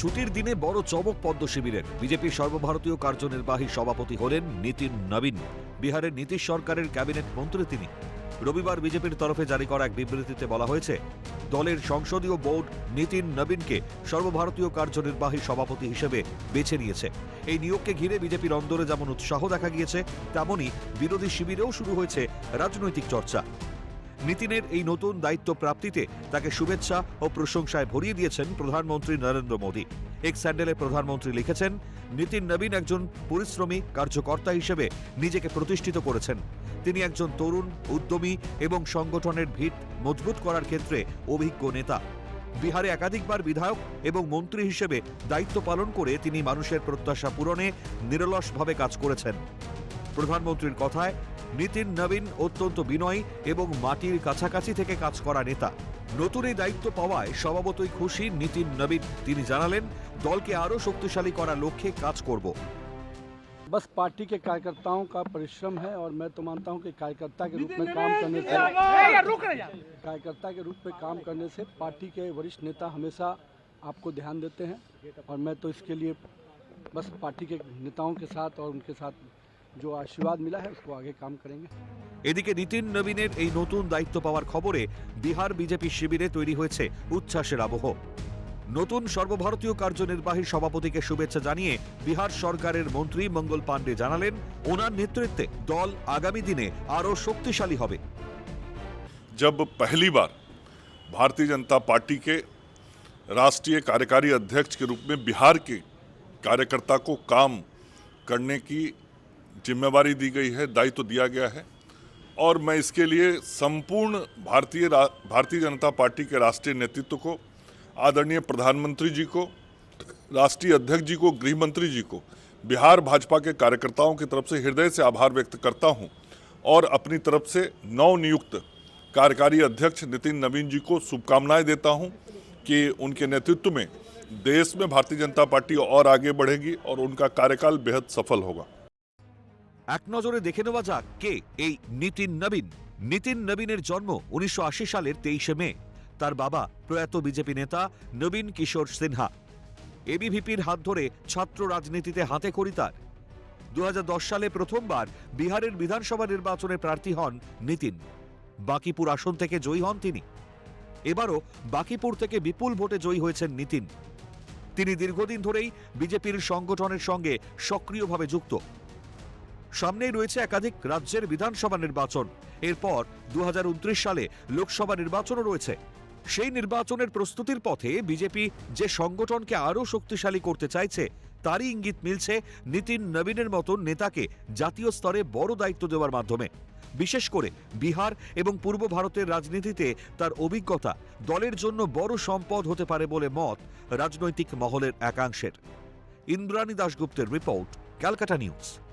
ছুটির দিনে বড় চমক পদ্ম শিবিরের। বিজেপির সর্বভারতীয় কার্যনির্বাহী সভাপতি হলেন নীতিন নবীন। বিহারের নীতিশ সরকারের ক্যাবিনেট মন্ত্রী তিনি। রবিবার বিজেপির তরফে জারি করা এক বিবৃতিতে বলা হয়েছে, দলের সংসদীয় বোর্ড নীতিন নবীনকে সর্বভারতীয় কার্যনির্বাহী সভাপতি হিসেবে বেছে নিয়েছে। এই নিয়োগকে ঘিরে বিজেপির অন্দরে যেমন উৎসাহ দেখা গিয়েছে তেমনই বিরোধী শিবিরেও শুরু হয়েছে রাজনৈতিক চর্চা। নীতিনের এই নতুন দায়িত্ব প্রাপ্তিতে তাকে শুভেচ্ছা ও প্রশংসায় ভরিয়ে দিয়েছেন প্রধানমন্ত্রী নরেন্দ্র মোদী। এক স্যান্ডেলে প্রধানমন্ত্রী লিখেছেন, নীতিন নবীন একজন পরিশ্রমী, কার্যকর্তা হিসেবে নিজেকে প্রতিষ্ঠিত করেছেন। তিনি একজন তরুণ, উদ্যমী এবং সংগঠনের ভিত মজবুত করার ক্ষেত্রে অভিজ্ঞ নেতা। বিহারে একাধিকবার বিধায়ক এবং মন্ত্রী হিসেবে দায়িত্ব পালন করে তিনি মানুষের প্রত্যাশা পূরণে নিরলসভাবে কাজ করেছেন। প্রধানমন্ত্রীর কথায় নীতিন নবীন অত্যন্ত বিনয়ী এবং মাটির কাছাকাছি থেকে কাজ করা নেতা নতুন এই দায়িত্ব পাওয়ায় স্বভাবতই খুশি নীতিন নবীন তিনি জানালেন দলকে আরও শক্তিশালী করার লক্ষ্যে কাজ করব बस पार्टी के कार्यकर्ताओं का परिश्रम है और मैं तो मानता हूं कि कार्यकर्ता के रूप में काम करने से कार्यकर्ता के रूप में काम करने से पार्टी के वरिष्ठ नेता हमेशा आपको ध्यान देते हैं और मैं तो इसके लिए बस पार्टी के नेताओं के साथ और उनके साथ जो आशीर्वाद मिला है उसको आगे काम करेंगे এদিকে নীতিন নবীনের এই নতুন দায়িত্ব পাওয়ার খবরে বিহার বিজেপি শিবিরে তৈরি হয়েছে উচ্ছ্বাসের আবহ নতুন সর্বভারতীয় কার্যনির্বাহী সভাপতিকে শুভেচ্ছা জানিয়ে বিহার সরকারের মন্ত্রী মঙ্গল পাণ্ডে জানালেন ওনার নেতৃত্বে দল আগামী দিনে আরও শক্তিশালী হবে जब पहली बार भारतीय जनता पार्टी के राष्ट्रीय कार्यकारी अध्यक्ष के रूप में बिहार के कार्यकर्ता को काम करने की जिम्मेवारी दी गई है, दायित्व तो दिया गया है। और मैं इसके लिए संपूर्ण भारतीय भारतीय जनता पार्टी के राष्ट्रीय नेतृत्व को, आदरणीय प्रधानमंत्री जी को, राष्ट्रीय अध्यक्ष जी को, गृह मंत्री जी को, बिहार भाजपा के कार्यकर्ताओं की तरफ़ से हृदय से आभार व्यक्त करता हूँ और अपनी तरफ़ से नवनियुक्त कार्यकारी अध्यक्ष नितिन नवीन जी को शुभकामनाएँ देता हूँ कि उनके नेतृत्व में देश में भारतीय जनता पार्टी और आगे बढ़ेगी और उनका कार्यकाल बेहद सफल होगा। এক নজরে দেখে নেওয়া যাক কে এই নীতিন নবীন। নীতিন নবীনের জন্ম উনিশশো আশি সালের তেইশে মে। তার বাবা প্রয়াত বিজেপি নেতা নবীন কিশোর সিনহা। এবিভিপির হাত ধরে ছাত্র রাজনীতিতে হাতে খড়ি তার দু হাজার দশ সালে প্রথমবার বিহারের বিধানসভা নির্বাচনে প্রার্থী হন নীতিন। বাকিপুর আসন থেকে জয়ী হন তিনি। এবারও বাকিপুর থেকে বিপুল ভোটে জয়ী হয়েছেন নীতিন। তিনি দীর্ঘদিন ধরেই বিজেপির সংগঠনের সঙ্গে সক্রিয়ভাবে যুক্ত। সামনেই রয়েছে একাধিক রাজ্যের বিধানসভা নির্বাচন। এরপর দু হাজার উনত্রিশ সালে লোকসভা নির্বাচনও রয়েছে। সেই নির্বাচনের প্রস্তুতির পথে বিজেপি যে সংগঠনকে আরও শক্তিশালী করতে চাইছে, তারই ইঙ্গিত মিলছে নীতিন নবীনের মতন নেতাকে জাতীয় স্তরে বড় দায়িত্ব দেওয়ার মাধ্যমে। বিশেষ করে বিহার এবং পূর্ব ভারতের রাজনীতিতে তার অভিজ্ঞতা দলের জন্য বড় সম্পদ হতে পারে বলে মত রাজনৈতিক মহলের একাংশের। ইন্দ্রাণী দাশগুপ্তের রিপোর্ট, ক্যালকাটা নিউজ।